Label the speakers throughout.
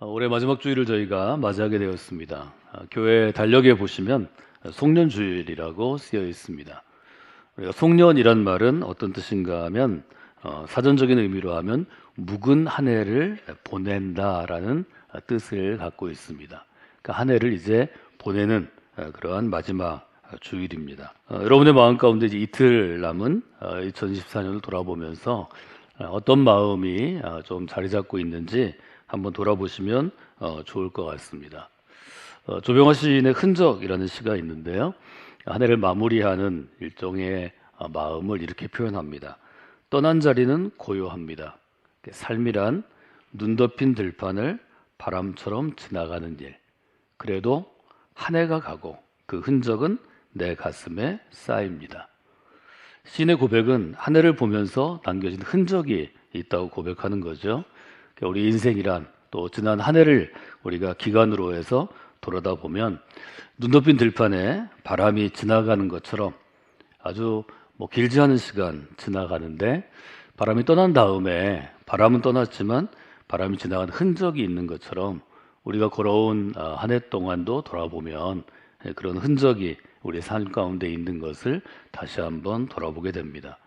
Speaker 1: 어, 올해 마지막 주일을 저희가 맞이하게 되었습니다. 아, 교회 달력에 보시면 송년 주일이라고 쓰여 있습니다. 우리가 송년이란 말은 어떤 뜻인가 하면 어, 사전적인 의미로 하면 묵은 한 해를 보낸다라는 뜻을 갖고 있습니다. 그러니까 한 해를 이제 보내는 어, 그러한 마지막 주일입니다. 어, 여러분의 마음 가운데 이제 이틀 남은 2024년을 돌아보면서 어, 어떤 마음이 어, 좀 자리 잡고 있는지 한번 돌아보시면 어, 좋을 것 같습니다. 어, 조병화 시인의 흔적이라는 시가 있는데요. 한 해를 마무리하는 일종의 어, 마음을 이렇게 표현합니다. 떠난 자리는 고요합니다. 삶이란 눈 덮인 들판을 바람처럼 지나가는 일. 그래도 한 해가 가고 그 흔적은 내 가슴에 쌓입니다. 시인의 고백은 한 해를 보면서 남겨진 흔적이 있다고 고백하는 거죠. 그러니까 우리 인생이란 또 지난 한 해를 우리가 기간으로 해서 돌아다 보면 눈 덮인 들판에 바람이 지나가는 것처럼 아주 뭐 길지 않은 시간 지나가는데 바람이 떠난 다음에 바람은 떠났지만 바람이 지나간 흔적이 있는 것처럼 우리가 걸어온 아, 한해 동안도 돌아보면 예, 그런 흔적이 우리 삶 가운데 있는 것을 다시 한번 돌아보게 됩니다.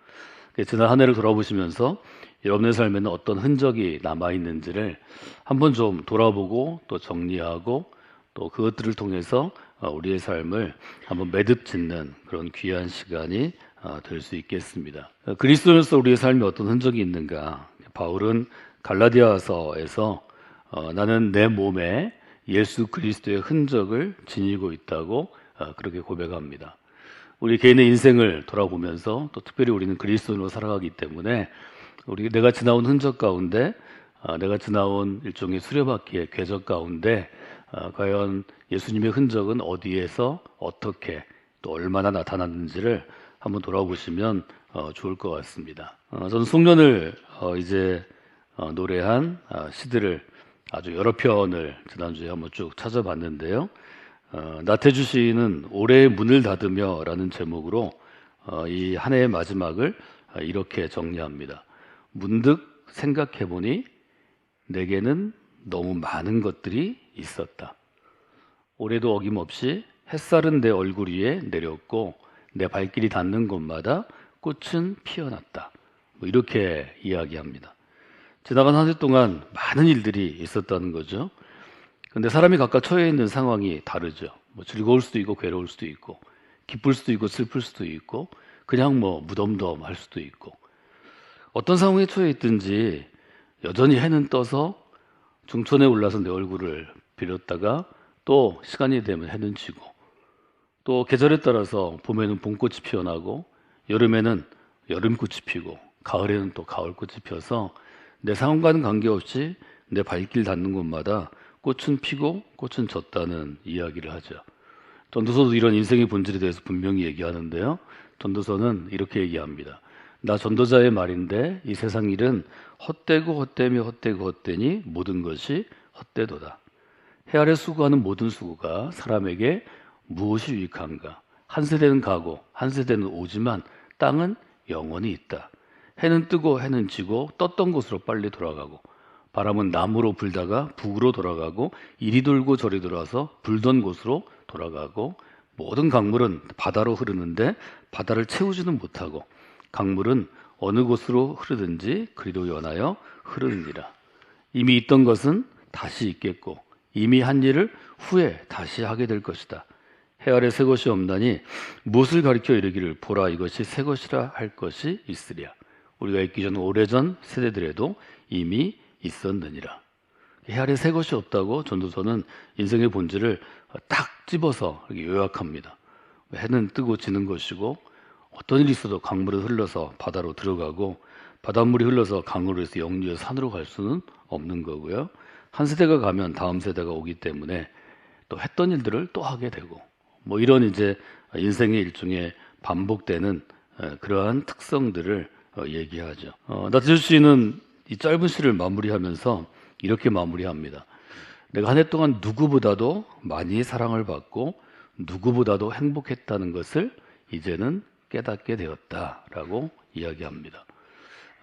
Speaker 1: 그래서 지난 한 해를 돌아보시면서 여러분의 삶에는 어떤 흔적이 남아 있는지를 한번 좀 돌아보고 또 정리하고 또 그것들을 통해서 어, 우리의 삶을 한번 매듭 짓는 그런 귀한 시간이 어, 될수 있겠습니다. 어, 그리스도로서 우리의 삶에 어떤 흔적이 있는가? 바울은 갈라디아서에서 어, 나는 내 몸에 예수 그리스도의 흔적을 지니고 있다고 어, 그렇게 고백합니다. 우리 개인의 인생을 돌아보면서 또 특별히 우리는 그리스도로 살아가기 때문에 우리 내가 지나온 흔적 가운데 어, 내가 지나온 일종의 수레바퀴의 궤적 가운데 어, 과연 예수님의 흔적은 어디에서 어떻게 또 얼마나 나타났는지를 한번 돌아보시면 어, 좋을 것 같습니다. 어, 저는 송년을 어, 이제 어, 노래한 아, 시들을 아주 여러 편을 지난주에 한번 쭉 찾아봤는데요. 어, 나태주 시인은 올해의 문을 닫으며라는 제목으로 어, 이한 해의 마지막을 아, 이렇게 정리합니다. 문득 생각해 보니 내게는 너무 많은 것들이 있었다. 올해도 어김없이 햇살은 내 얼굴 위에 내렸고 내 발길이 닿는 곳마다 꽃은 피어났다. 뭐 이렇게 이야기합니다. 지나간 한 해 동안 많은 일들이 있었다는 거죠. 근데 사람이 각각 처해 있는 상황이 다르죠. 뭐 즐거울 수도 있고 괴로울 수도 있고 기쁠 수도 있고 슬플 수도 있고 그냥 뭐 무덤덤할 수도 있고 어떤 상황에 처해 있든지 여전히 해는 떠서 중천에 올라서 내 얼굴을 비렸다가 또 시간이 되면 해는 지고 또 계절에 따라서 봄에는 봄꽃이 피어나고 여름에는 여름꽃이 피고 가을에는 또 가을꽃이 피어서 내 상황과는 관계없이 내 발길 닿는 곳마다 꽃은 피고 꽃은 졌다는 이야기를 하죠. 전도서도 이런 인생의 본질에 대해서 분명히 얘기하는데요. 전도서는 이렇게 얘기합니다. 나 전도자의 말인데 이 세상 일은 헛되고 헛되며 헛되고 헛되니 모든 것이 헛되도다. 해 아래 수고하는 모든 수고가 사람에게 무엇이 유익한가? 한 세대는 가고 한 세대는 오지만 땅은 영원히 있다. 해는 뜨고 해는 지고 떴던 곳으로 빨리 돌아가고 바람은 남으로 불다가 북으로 돌아가고 이리 돌고 저리 돌아서 불던 곳으로 돌아가고 모든 강물은 바다로 흐르는데 바다를 채우지는 못하고 강물은 어느 곳으로 흐르든지 그리로 연하여 흐르느니라. 이미 있던 것은 다시 있겠고 이미 한 일을 후에 다시 하게 될 것이다. 해 아래 새 것이 없나니 무엇을 가리켜 이르기를 보라 이것이 새 것이라 할 것이 있으랴. 우리가 있기 전 오래전 세대들에도 이미 있었느니라. 해 아래 새 것이 없다고 전도서는 인생의 본질을 딱 집어서 요약합니다. 해는 뜨고 지는 것이고 어떤 일이 있어도 강물이 흘러서 바다로 들어가고 바닷물이 흘러서 강으로 해서 영리에 산으로 갈 수는 없는 거고요. 한 세대가 가면 다음 세대가 오기 때문에 또 했던 일들을 또 하게 되고 뭐 이런 이제 인생의 일종의 반복되는 에, 그러한 특성들을 어, 얘기하죠. 어, 나태주 씨는 이 짧은 시를 마무리하면서 이렇게 마무리합니다. 내가 한 해 동안 누구보다도 많이 사랑을 받고 누구보다도 행복했다는 것을 이제는 깨닫게 되었다라고 이야기합니다.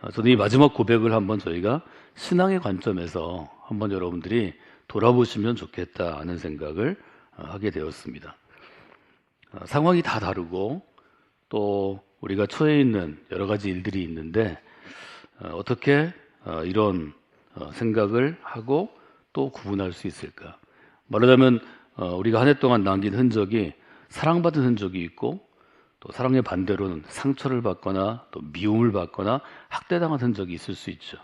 Speaker 1: 어, 저는 이 마지막 고백을 한번 저희가 신앙의 관점에서 한번 여러분들이 돌아보시면 좋겠다 하는 생각을 어, 하게 되었습니다. 어, 상황이 다 다르고 또 우리가 처해 있는 여러 가지 일들이 있는데 어, 어떻게 어, 이런 어, 생각을 하고 또 구분할 수 있을까? 말하자면 어, 우리가 한 해 동안 남긴 흔적이 사랑받은 흔적이 있고 또 사랑의 반대로는 상처를 받거나 또 미움을 받거나 학대당한 흔적이 있을 수 있죠.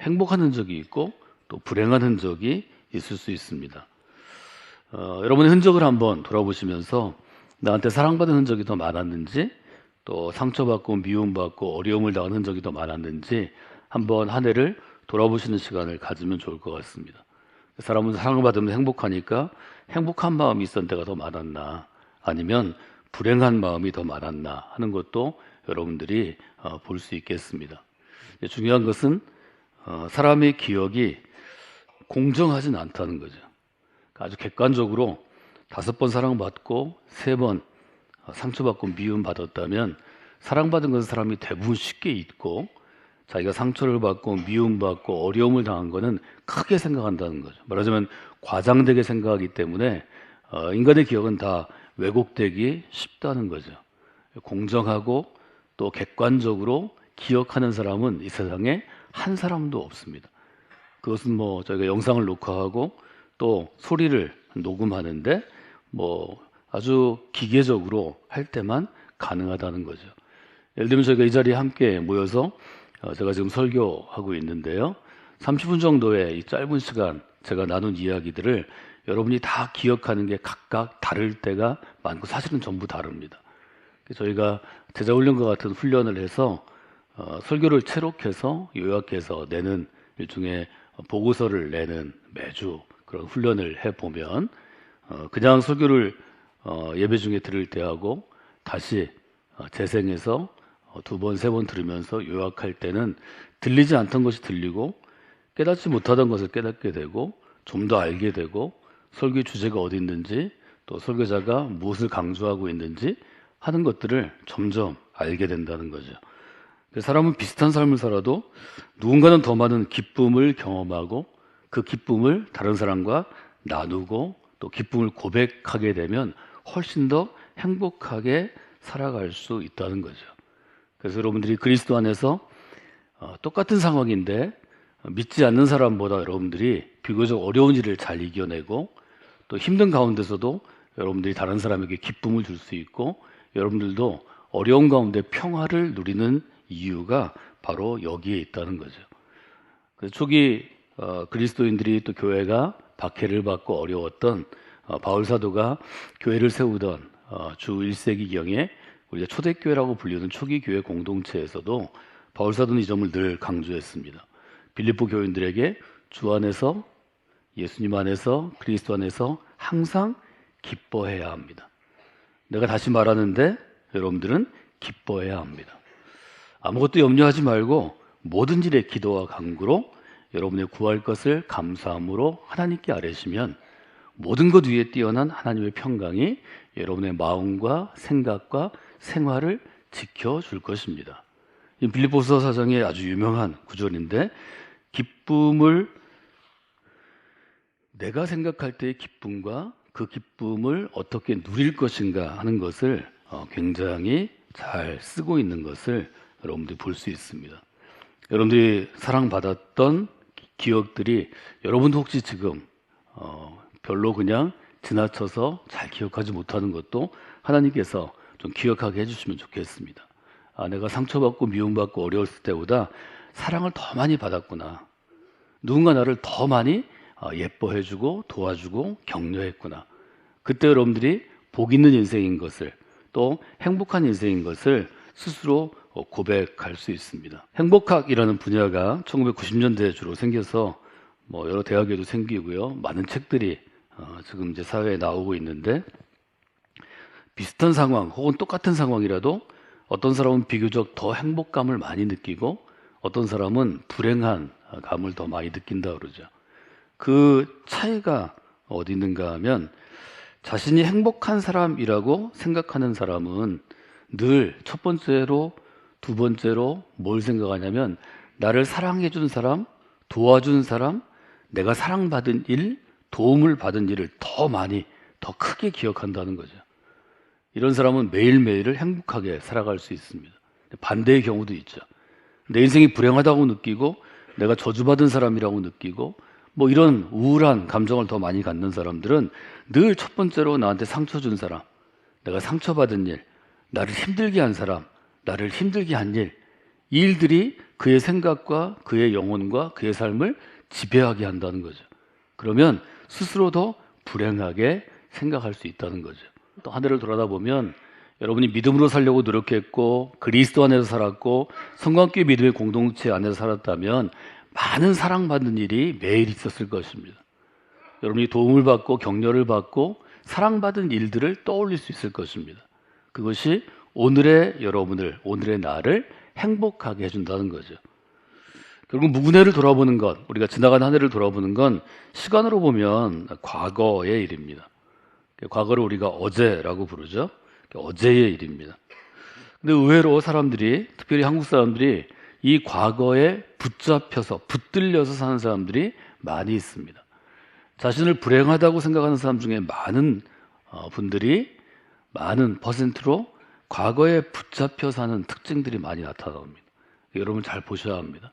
Speaker 1: 행복한 흔적이 있고 또 불행한 흔적이 있을 수 있습니다. 어, 여러분의 흔적을 한번 돌아보시면서 나한테 사랑받은 흔적이 더 많았는지 또 상처받고 미움받고 어려움을 당한 흔적이 더 많았는지 한번 한 해를 돌아보시는 시간을 가지면 좋을 것 같습니다. 사람은 사랑을 받으면 행복하니까 행복한 마음이 있었던 때가 더 많았나 아니면 불행한 마음이 더 많았나 하는 것도 여러분들이 어, 볼수 있겠습니다. 중요한 것은 어, 사람의 기억이 공정하진 않다는 거죠. 아주 객관적으로 다섯 번 사랑받고 세번 어, 상처받고 미움 받았다면 사랑받은 것은 사람이 대부분 쉽게 잊고 자기가 상처를 받고 미움받고 어려움을 당한 것은 크게 생각한다는 거죠. 말하자면 과장되게 생각하기 때문에 어, 인간의 기억은 다 왜곡되기 쉽다는 거죠. 공정하고 또 객관적으로 기억하는 사람은 이 세상에 한 사람도 없습니다. 그것은 뭐 저희가 영상을 녹화하고 또 소리를 녹음하는데 뭐 아주 기계적으로 할 때만 가능하다는 거죠. 예를 들면 저희가 이 자리에 함께 모여서 어, 제가 지금 설교하고 있는데요. 30분 정도의 이 짧은 시간 제가 나눈 이야기들을 여러분이 다 기억하는 게 각각 다를 때가 많고 사실은 전부 다릅니다. 저희가 제자훈련과 같은 훈련을 해서 어, 설교를 체록해서 요약해서 내는 일종의 보고서를 내는 매주 그런 훈련을 해 보면 어, 그냥 설교를 어, 예배 중에 들을 때하고 다시 어, 재생해서 어, 두 번, 세 번 들으면서 요약할 때는 들리지 않던 것이 들리고 깨닫지 못하던 것을 깨닫게 되고 좀 더 알게 되고 설교 주제가 어디 있는지 또 설교자가 무엇을 강조하고 있는지 하는 것들을 점점 알게 된다는 거죠. 사람은 비슷한 삶을 살아도 누군가는 더 많은 기쁨을 경험하고 그 기쁨을 다른 사람과 나누고 또 기쁨을 고백하게 되면 훨씬 더 행복하게 살아갈 수 있다는 거죠. 그래서 여러분들이 그리스도 안에서 어, 똑같은 상황인데 믿지 않는 사람보다 여러분들이 비교적 어려운 일을 잘 이겨내고 또 힘든 가운데서도 여러분들이 다른 사람에게 기쁨을 줄 수 있고 여러분들도 어려운 가운데 평화를 누리는 이유가 바로 여기에 있다는 거죠. 그래서 초기 어, 그리스도인들이 또 교회가 박해를 받고 어려웠던 어, 바울 사도가 교회를 세우던 어, 주 1세기경에 우리가 초대교회라고 불리는 초기 교회 공동체에서도 바울 사도는 이 점을 늘 강조했습니다. 빌립보 교인들에게 주 안에서 예수님 안에서 그리스도 안에서 항상 기뻐해야 합니다. 내가 다시 말하는데 여러분들은 기뻐해야 합니다. 아무것도 염려하지 말고 모든 일에 기도와 간구로 여러분의 구할 것을 감사함으로 하나님께 아뢰시면 모든 것 위에 뛰어난 하나님의 평강이 여러분의 마음과 생각과 생활을 지켜줄 것입니다. 이 빌립보서 사정의 아주 유명한 구절인데 기쁨을 내가 생각할 때의 기쁨과 그 기쁨을 어떻게 누릴 것인가 하는 것을 어, 굉장히 잘 쓰고 있는 것을 여러분들이 볼 수 있습니다. 여러분들이 사랑받았던 기억들이 여러분도 혹시 지금 어, 별로 그냥 지나쳐서 잘 기억하지 못하는 것도 하나님께서 좀 기억하게 해주시면 좋겠습니다. 아, 내가 상처받고 미움받고 어려웠을 때보다 사랑을 더 많이 받았구나. 누군가 나를 더 많이 어, 예뻐해주고 도와주고 격려했구나. 그때 여러분들이 복 있는 인생인 것을 또 행복한 인생인 것을 스스로 어, 고백할 수 있습니다. 행복학이라는 분야가 1990년대에 주로 생겨서 뭐 여러 대학에도 생기고요. 많은 책들이 어, 지금 이제 사회에 나오고 있는데 비슷한 상황 혹은 똑같은 상황이라도 어떤 사람은 비교적 더 행복감을 많이 느끼고 어떤 사람은 불행한 감을 더 많이 느낀다 그러죠. 그 차이가 어디 있는가 하면 자신이 행복한 사람이라고 생각하는 사람은 늘 첫 번째로 두 번째로 뭘 생각하냐면 나를 사랑해 준 사람, 도와준 사람, 내가 사랑받은 일, 도움을 받은 일을 더 많이, 더 크게 기억한다는 거죠. 이런 사람은 매일매일을 행복하게 살아갈 수 있습니다. 반대의 경우도 있죠. 내 인생이 불행하다고 느끼고 내가 저주받은 사람이라고 느끼고 뭐 이런 우울한 감정을 더 많이 갖는 사람들은 늘 첫 번째로 나한테 상처 준 사람, 내가 상처받은 일, 나를 힘들게 한 사람, 나를 힘들게 한 일, 이 일들이 그의 생각과 그의 영혼과 그의 삶을 지배하게 한다는 거죠. 그러면 스스로 더 불행하게 생각할 수 있다는 거죠. 또한 해를 돌아다 보면 여러분이 믿음으로 살려고 노력했고 그리스도 안에서 살았고 성관교회 믿음의 공동체 안에서 살았다면 많은 사랑받는 일이 매일 있었을 것입니다. 여러분이 도움을 받고 격려를 받고 사랑받은 일들을 떠올릴 수 있을 것입니다. 그것이 오늘의 여러분을, 오늘의 나를 행복하게 해준다는 거죠. 결국 무근해를 돌아보는 것, 우리가 지나간 한 해를 돌아보는 건 시간으로 보면 과거의 일입니다. 과거를 우리가 어제라고 부르죠. 어제의 일입니다. 근데 의외로 사람들이, 특별히 한국 사람들이 이 과거에 붙잡혀서, 붙들려서 사는 사람들이 많이 있습니다. 자신을 불행하다고 생각하는 사람 중에 많은 어, 분들이 많은 퍼센트로 과거에 붙잡혀 사는 특징들이 많이 나타납니다. 여러분 잘 보셔야 합니다.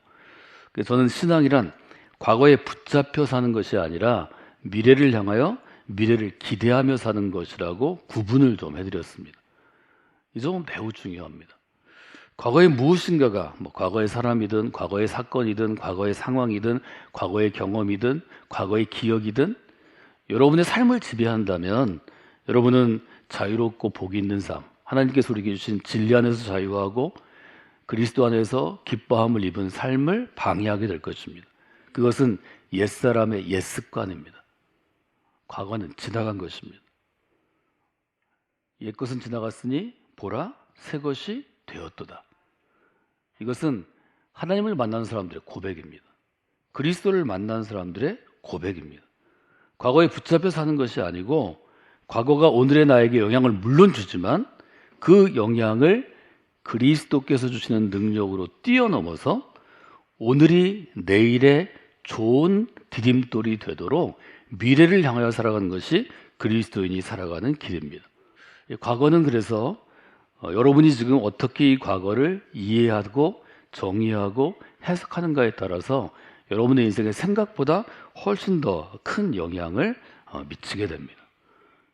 Speaker 1: 저는 신앙이란 과거에 붙잡혀 사는 것이 아니라 미래를 향하여 미래를 기대하며 사는 것이라고 구분을 좀 해드렸습니다. 이 점은 매우 중요합니다. 과거의 무엇인가가 뭐 과거의 사람이든 과거의 사건이든 과거의 상황이든 과거의 경험이든 과거의 기억이든 여러분의 삶을 지배한다면 여러분은 자유롭고 복이 있는 삶, 하나님께서 우리에게 주신 진리 안에서 자유하고 그리스도 안에서 기뻐함을 입은 삶을 방해하게 될 것입니다. 그것은 옛사람의 옛 습관입니다. 과거는 지나간 것입니다. 옛 것은 지나갔으니 보라 새 것이 되었도다. 이것은 하나님을 만난 사람들의 고백입니다. 그리스도를 만난 사람들의 고백입니다. 과거에 붙잡혀 사는 것이 아니고 과거가 오늘의 나에게 영향을 물론 주지만 그 영향을 그리스도께서 주시는 능력으로 뛰어넘어서 오늘이 내일의 좋은 디딤돌이 되도록 미래를 향하여 살아가는 것이 그리스도인이 살아가는 길입니다. 과거는 그래서 어, 여러분이 지금 어떻게 이 과거를 이해하고 정의하고 해석하는가에 따라서 여러분의 인생에 생각보다 훨씬 더 큰 영향을 어, 미치게 됩니다.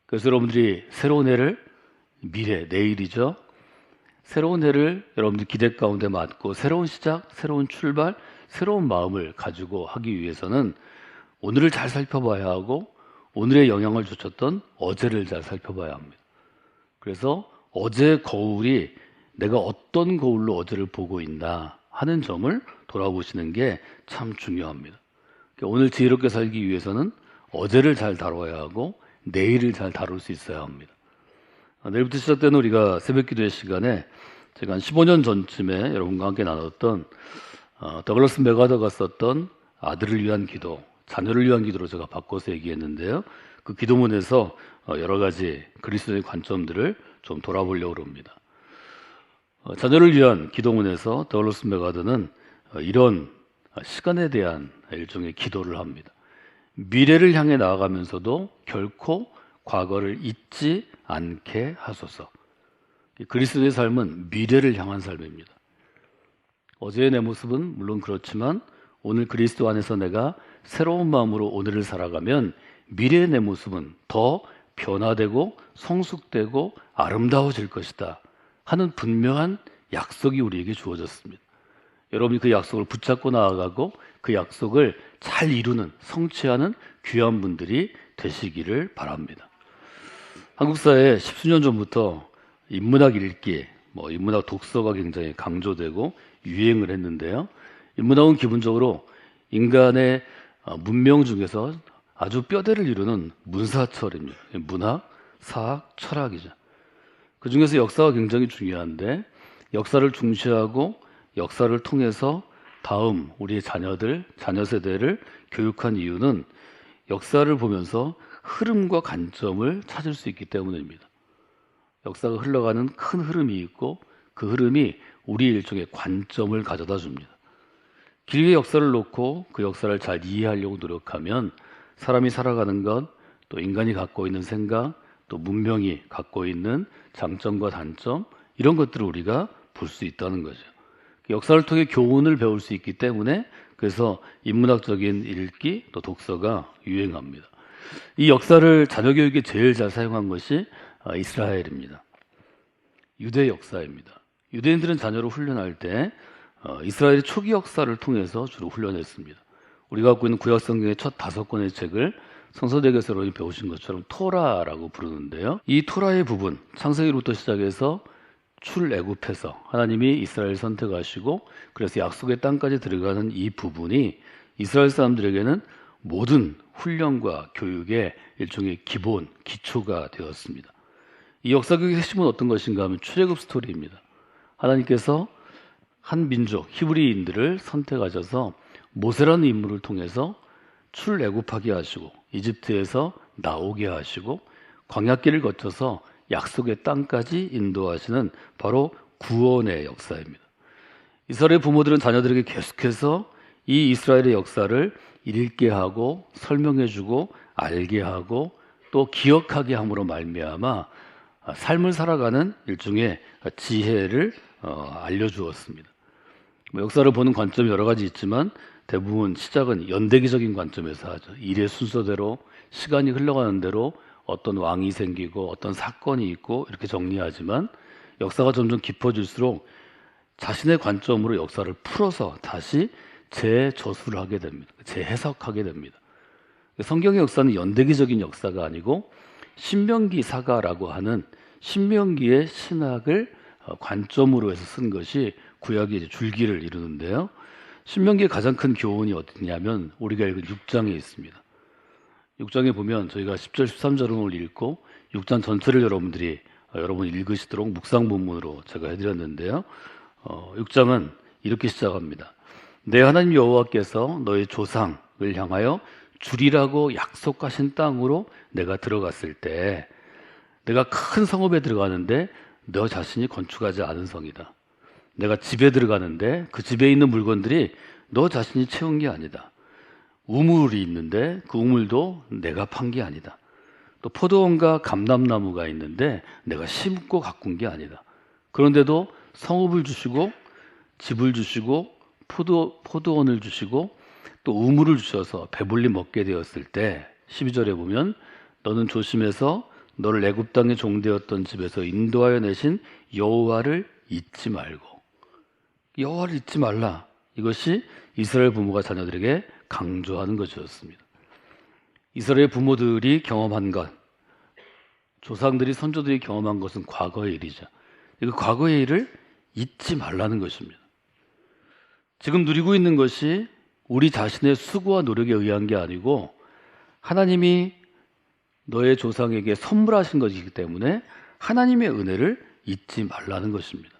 Speaker 1: 그래서 여러분들이 새로운 해를 미래, 내일이죠. 새로운 해를 여러분들 기대 가운데 맞고 새로운 시작, 새로운 출발, 새로운 마음을 가지고 하기 위해서는 오늘을 잘 살펴봐야 하고 오늘의 영향을 줬었던 어제를 잘 살펴봐야 합니다. 그래서 어제 거울이 내가 어떤 거울로 어제를 보고 있나 하는 점을 돌아보시는 게 참 중요합니다. 그러니까 오늘 지혜롭게 살기 위해서는 어제를 잘 다뤄야 하고 내일을 잘 다룰 수 있어야 합니다. 아, 내일부터 시작되는 우리가 새벽 기도의 시간에 제가 한 15년 전쯤에 여러분과 함께 나눴던 어, 더글러스 메가더가 썼던 아들을 위한 기도, 자녀를 위한 기도로 제가 바꿔서 얘기했는데요. 그 기도문에서 어, 여러 가지 그리스도의 관점들을 좀 돌아보려고 합니다. 어, 자녀를 위한 기도문에서 더글러스 메가더는 어, 이런 시간에 대한 일종의 기도를 합니다. 미래를 향해 나아가면서도 결코 과거를 잊지 않게 하소서. 그리스도의 삶은 미래를 향한 삶입니다. 어제의 내 모습은 물론 그렇지만 오늘 그리스도 안에서 내가 새로운 마음으로 오늘을 살아가면 미래의 내 모습은 더 변화되고 성숙되고 아름다워질 것이다 하는 분명한 약속이 우리에게 주어졌습니다. 여러분이 그 약속을 붙잡고 나아가고 그 약속을 잘 이루는 성취하는 귀한 분들이 되시기를 바랍니다. 한국 사회에 십수년 전부터 인문학 읽기, 뭐 인문학 독서가 굉장히 강조되고 유행을 했는데요. 인문학은 기본적으로 인간의 어, 문명 중에서 아주 뼈대를 이루는 문사철입니다. 문학, 사학, 철학이죠. 그 중에서 역사가 굉장히 중요한데 역사를 중시하고 역사를 통해서 다음 우리의 자녀들, 자녀 세대를 교육한 이유는 역사를 보면서 흐름과 관점을 찾을 수 있기 때문입니다. 역사가 흘러가는 큰 흐름이 있고 그 흐름이 우리 일종의 관점을 가져다 줍니다. 길의 역사를 놓고 그 역사를 잘 이해하려고 노력하면 사람이 살아가는 것, 또 인간이 갖고 있는 생각, 또 문명이 갖고 있는 장점과 단점 이런 것들을 우리가 볼 수 있다는 거죠. 역사를 통해 교훈을 배울 수 있기 때문에 그래서 인문학적인 읽기 또 독서가 유행합니다. 이 역사를 자녀 교육에 제일 잘 사용한 것이 아, 이스라엘입니다. 유대 역사입니다. 유대인들은 자녀를 훈련할 때 어, 이스라엘의 초기 역사를 통해서 주로 훈련했습니다. 우리가 갖고 있는 구약 성경의 첫 다섯 권의 책을 성서대교에서 여러분이 배우신 것처럼 토라라고 부르는데요. 이 토라의 부분, 창세기부터 시작해서 출애굽해서 하나님이 이스라엘 선택하시고 그래서 약속의 땅까지 들어가는 이 부분이 이스라엘 사람들에게는 모든 훈련과 교육의 일종의 기본, 기초가 되었습니다. 이 역사 교육의 핵심은 어떤 것인가 하면 출애굽 스토리입니다. 하나님께서 한 민족 히브리인들을 선택하셔서 모세라는 인물을 통해서 출애굽하게 하시고 이집트에서 나오게 하시고 광야길을 거쳐서 약속의 땅까지 인도하시는 바로 구원의 역사입니다. 이스라엘 부모들은 자녀들에게 계속해서 이 이스라엘의 역사를 읽게 하고 설명해 주고 알게 하고 또 기억하게 함으로 말미암아 삶을 살아가는 일종의 지혜를 어, 알려 주었습니다. 뭐 역사를 보는 관점이 여러 가지 있지만 대부분 시작은 연대기적인 관점에서 하죠. 일의 순서대로 시간이 흘러가는 대로 어떤 왕이 생기고 어떤 사건이 있고 이렇게 정리하지만 역사가 점점 깊어질수록 자신의 관점으로 역사를 풀어서 다시 재저수를 하게 됩니다. 재해석하게 됩니다. 성경의 역사는 연대기적인 역사가 아니고 신명기 사가라고 하는 신명기의 신학을 어, 관점으로 해서 쓴 것이 구약의 줄기를 이루는데요. 신명기의 가장 큰 교훈이 어디냐면 우리가 읽은 6장에 있습니다. 6장에 보면 저희가 10절, 13절을 오늘 읽고 6장 전체를 여러분들이 어, 여러분 읽으시도록 묵상 본문으로 제가 해드렸는데요. 어, 6장은 이렇게 시작합니다. 내 하나님 여호와께서 너의 조상을 향하여 주리라고 약속하신 땅으로 내가 들어갔을 때 내가 큰 성읍에 들어가는데 너 자신이 건축하지 않은 성이다. 내가 집에 들어가는데 그 집에 있는 물건들이 너 자신이 채운 게 아니다. 우물이 있는데 그 우물도 내가 판 게 아니다. 또 포도원과 감람나무가 있는데 내가 심고 가꾼 게 아니다. 그런데도 성읍을 주시고 집을 주시고 포도, 포도원을 주시고 또 우물을 주셔서 배불리 먹게 되었을 때 12절에 보면 너는 조심해서 너를 애굽 땅에 종되었던 집에서 인도하여 내신 여호와를 잊지 말고 여호와를 잊지 말라. 이것이 이스라엘 부모가 자녀들에게 강조하는 것이었습니다. 이스라엘 부모들이 경험한 것, 조상들이 선조들이 경험한 것은 과거의 일이죠. 그 과거의 일을 잊지 말라는 것입니다. 지금 누리고 있는 것이 우리 자신의 수고와 노력에 의한 게 아니고 하나님이 너의 조상에게 선물하신 것이기 때문에 하나님의 은혜를 잊지 말라는 것입니다.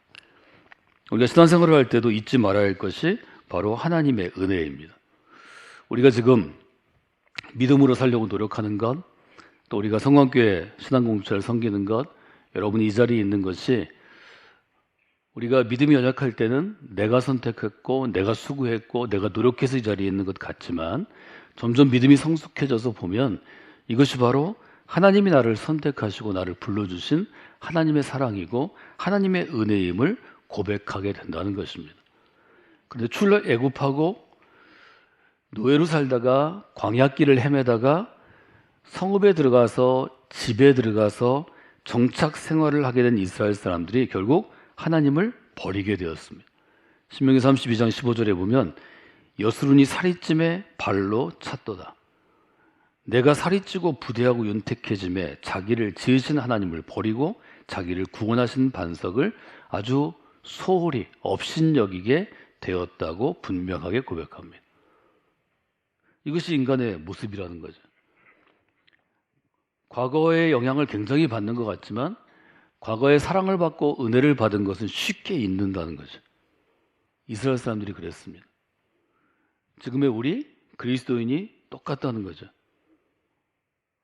Speaker 1: 우리가 신앙생활을 할 때도 잊지 말아야 할 것이 바로 하나님의 은혜입니다. 우리가 지금 믿음으로 살려고 노력하는 것, 또 우리가 성광교회 신앙공동체를 섬기는 것, 여러분이 이 자리에 있는 것이 우리가 믿음이 연약할 때는 내가 선택했고, 내가 수고했고, 내가 노력해서 이 자리에 있는 것 같지만 점점 믿음이 성숙해져서 보면 이것이 바로 하나님이 나를 선택하시고 나를 불러주신 하나님의 사랑이고 하나님의 은혜임을 고백하게 된다는 것입니다. 그런데 출애 애굽하고 노예로 살다가 광야길을 헤매다가 성읍에 들어가서 집에 들어가서 정착 생활을 하게 된 이스라엘 사람들이 결국 하나님을 버리게 되었습니다. 신명기 32장 15절에 보면 여스룬이 살이 찜에 발로 찼도다. 내가 살이 찌고 부대하고 윤택해짐에 자기를 지으신 하나님을 버리고 자기를 구원하신 반석을 아주 소홀히 업신여기게 되었다고 분명하게 고백합니다. 이것이 인간의 모습이라는 거죠. 과거의 영향을 굉장히 받는 것 같지만 과거에 사랑을 받고 은혜를 받은 것은 쉽게 잊는다는 거죠. 이스라엘 사람들이 그랬습니다. 지금의 우리 그리스도인이 똑같다는 거죠.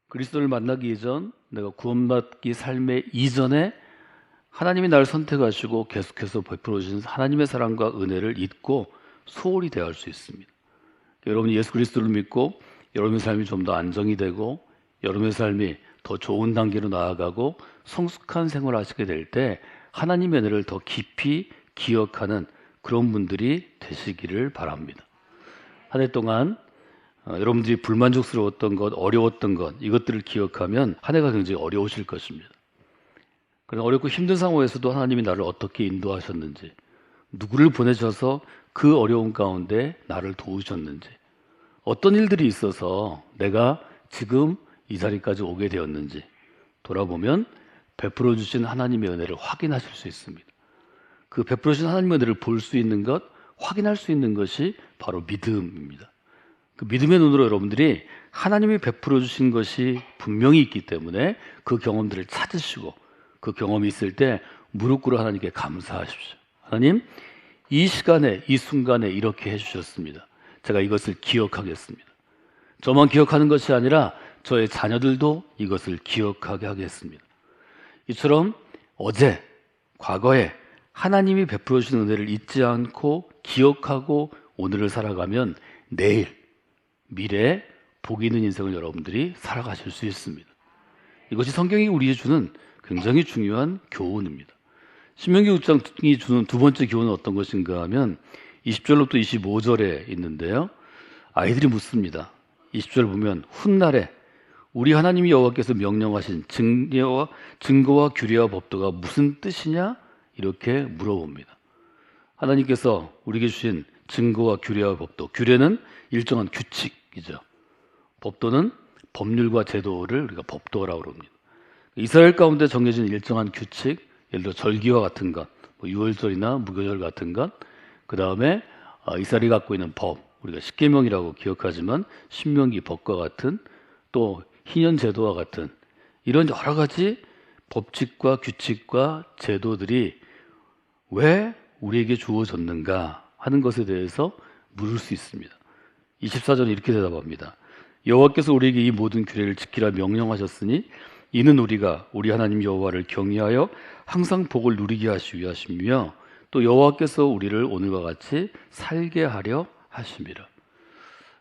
Speaker 1: 그리스도를 만나기 이전, 내가 구원받기 삶의 이전에 하나님이 나를 선택하시고 계속해서 베풀어 주신 하나님의 사랑과 은혜를 잊고 소홀히 대할 수 있습니다. 여러분이 예수 그리스도를 믿고 여러분의 삶이 좀 더 안정이 되고 여러분의 삶이 더 좋은 단계로 나아가고 성숙한 생활을 하시게 될 때 하나님의 은혜를 더 깊이 기억하는 그런 분들이 되시기를 바랍니다. 한 해 동안 어, 여러분들이 불만족스러웠던 것, 어려웠던 것 이것들을 기억하면 한 해가 굉장히 어려우실 것입니다. 그런 어렵고 힘든 상황에서도 하나님이 나를 어떻게 인도하셨는지, 누구를 보내셔서 그 어려운 가운데 나를 도우셨는지, 어떤 일들이 있어서 내가 지금 이 자리까지 오게 되었는지 돌아보면 베풀어 주신 하나님의 은혜를 확인하실 수 있습니다. 그 베풀어 주신 하나님의 은혜를 볼 수 있는 것, 확인할 수 있는 것이 바로 믿음입니다. 그 믿음의 눈으로 여러분들이 하나님이 베풀어 주신 것이 분명히 있기 때문에 그 경험들을 찾으시고 그 경험이 있을 때 무릎 꿇어 하나님께 감사하십시오. 하나님, 이 시간에, 이 순간에 이렇게 해주셨습니다. 제가 이것을 기억하겠습니다. 저만 기억하는 것이 아니라 저의 자녀들도 이것을 기억하게 하겠습니다. 이처럼 어제, 과거에 하나님이 베풀어 주신 은혜를 잊지 않고 기억하고 오늘을 살아가면 내일, 미래에 복이 있는 인생을 여러분들이 살아가실 수 있습니다. 이것이 성경이 우리에게 주는 굉장히 중요한 교훈입니다. 신명기 6장이 주는 두 번째 교훈은 어떤 것인가 하면 20절로부터 25절에 있는데요. 아이들이 묻습니다. 20절 보면 훗날에 우리 하나님이 여호와께서 명령하신 증거와 증거와 규례와 법도가 무슨 뜻이냐 이렇게 물어봅니다. 하나님께서 우리에게 주신 증거와 규례와 법도 규례는 일정한 규칙이죠. 법도는 법률과 제도를 우리가 법도라고 그럽니다. 이스라엘 가운데 정해진 일정한 규칙, 예를 들어 절기와 같은 것, 뭐 유월절이나 무교절 같은 것, 그 다음에 어, 이스라엘이 갖고 있는 법, 우리가 십계명이라고 기억하지만 신명기 법과 같은 또 희년 제도와 같은 이런 여러 가지 법칙과 규칙과 제도들이 왜 우리에게 주어졌는가 하는 것에 대해서 물을 수 있습니다. 24절은 이렇게 대답합니다. 여호와께서 우리에게 이 모든 규례를 지키라 명령하셨으니 이는 우리가 우리 하나님 여호와를 경외하여 항상 복을 누리게 하시 위하시며 또 여호와께서 우리를 오늘과 같이 살게 하려 하심이라.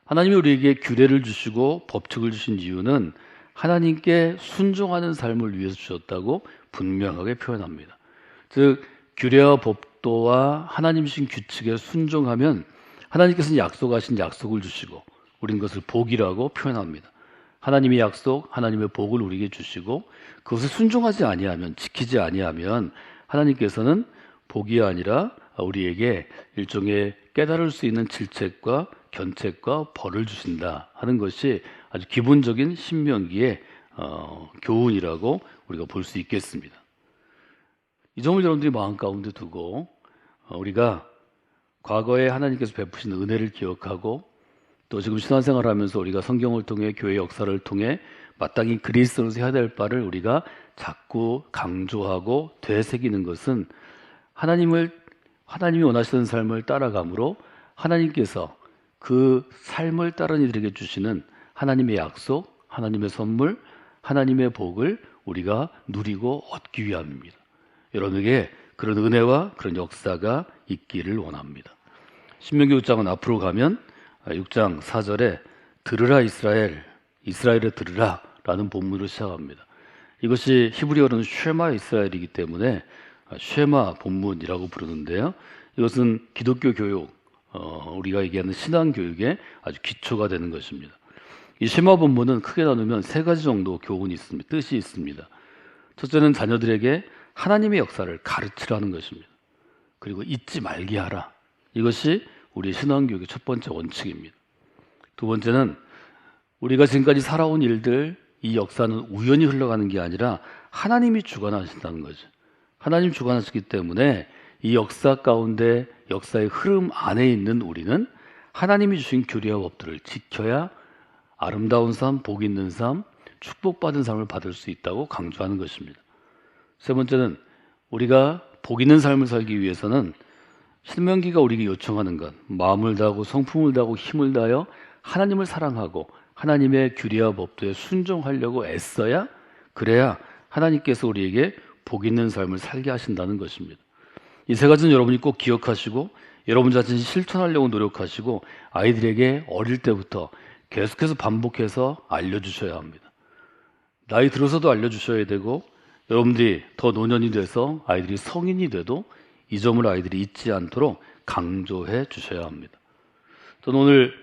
Speaker 1: 하나님이 우리에게 규례를 주시고 법칙을 주신 이유는 하나님께 순종하는 삶을 위해서 주셨다고 분명하게 표현합니다. 즉 규례와 법도와 하나님 신 규칙에 순종하면 하나님께서는 약속하신 약속을 주시고 우리는 것을 복이라고 표현합니다. 하나님의 약속, 하나님의 복을 우리에게 주시고 그것을 순종하지 아니하면 지키지 아니하면 하나님께서는 복이 아니라 우리에게 일종의 깨달을 수 있는 질책과 견책과 벌을 주신다 하는 것이 아주 기본적인 신명기의 어, 교훈이라고 우리가 볼 수 있겠습니다. 이 점을 여러분들이 마음 가운데 두고 어, 우리가 과거에 하나님께서 베푸신 은혜를 기억하고 또 지금 신앙생활을 하면서 우리가 성경을 통해 교회 역사를 통해 마땅히 그리스도로서 해야 될 바를 우리가 자꾸 강조하고 되새기는 것은 하나님을 하나님이 원하시는 삶을 따라감으로 하나님께서 그 삶을 따른 이들에게 주시는 하나님의 약속, 하나님의 선물, 하나님의 복을 우리가 누리고 얻기 위함입니다. 여러분에게 그런 은혜와 그런 역사가 있기를 원합니다. 신명기 6장은 앞으로 가면 6장 4절에 들으라 이스라엘, 이스라엘에 들으라 라는 본문으로 시작합니다. 이것이 히브리어로는 쉐마 이스라엘이기 때문에 쉐마 본문이라고 부르는데요. 이것은 기독교 교육, 어, 우리가 얘기하는 신앙 교육의 아주 기초가 되는 것입니다. 이 쉐마 본문은 크게 나누면 세 가지 정도 교훈이 있습니다. 뜻이 있습니다. 첫째는 자녀들에게 하나님의 역사를 가르치라는 것입니다. 그리고 잊지 말게 하라. 이것이 우리 신앙교육의 첫 번째 원칙입니다. 두 번째는 우리가 지금까지 살아온 일들, 이 역사는 우연히 흘러가는 게 아니라 하나님이 주관하신다는 거죠. 하나님 주관하시기 때문에 이 역사 가운데 역사의 흐름 안에 있는 우리는 하나님이 주신 규례와 법들을 지켜야 아름다운 삶, 복 있는 삶, 축복받은 삶을 받을 수 있다고 강조하는 것입니다. 세 번째는 우리가 복 있는 삶을 살기 위해서는 신명기가 우리에게 요청하는 것, 마음을 다하고 성품을 다하고 힘을 다하여 하나님을 사랑하고 하나님의 규례와 법도에 순종하려고 애써야 그래야 하나님께서 우리에게 복 있는 삶을 살게 하신다는 것입니다. 이 세 가지는 여러분이 꼭 기억하시고 여러분 자신이 실천하려고 노력하시고 아이들에게 어릴 때부터 계속해서 반복해서 알려주셔야 합니다. 나이 들어서도 알려주셔야 되고 여러분들이 더 노년이 돼서 아이들이 성인이 돼도 이 점을 아이들이 잊지 않도록 강조해 주셔야 합니다. 저는 오늘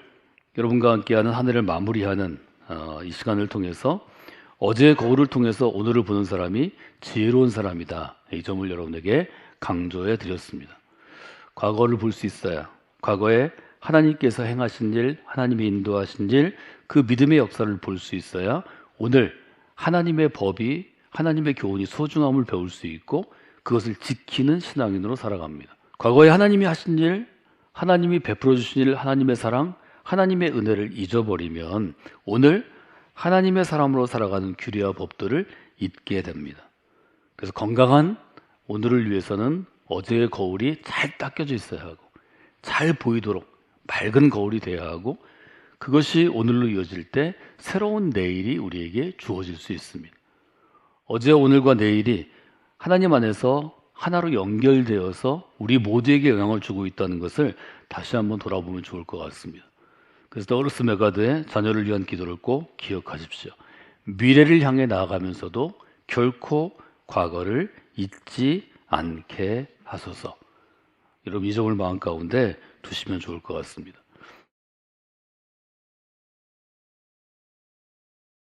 Speaker 1: 여러분과 함께하는 한 해를 마무리하는 어, 이 시간을 통해서 어제의 거울을 통해서 오늘을 보는 사람이 지혜로운 사람이다. 이 점을 여러분에게 강조해 드렸습니다. 과거를 볼 수 있어야 과거에 하나님께서 행하신 일, 하나님이 인도하신 일, 그 믿음의 역사를 볼 수 있어야 오늘 하나님의 법이 하나님의 교훈이 소중함을 배울 수 있고 그것을 지키는 신앙인으로 살아갑니다. 과거에 하나님이 하신 일, 하나님이 베풀어 주신 일, 하나님의 사랑, 하나님의 은혜를 잊어버리면 오늘 하나님의 사람으로 살아가는 규례와 법들을 잊게 됩니다. 그래서 건강한 오늘을 위해서는 어제의 거울이 잘 닦여져 있어야 하고 잘 보이도록 맑은 거울이 되어야 하고 그것이 오늘로 이어질 때 새로운 내일이 우리에게 주어질 수 있습니다. 어제 오늘과 내일이 하나님 안에서 하나로 연결되어서 우리 모두에게 영향을 주고 있다는 것을 다시 한번 돌아보면 좋을 것 같습니다. 그래서 더 어르스 메가드의 자녀를 위한 기도를 꼭 기억하십시오. 미래를 향해 나아가면서도 결코 과거를 잊지 않게 하소서. 여러분 이 점을 마음 가운데 두시면 좋을 것 같습니다.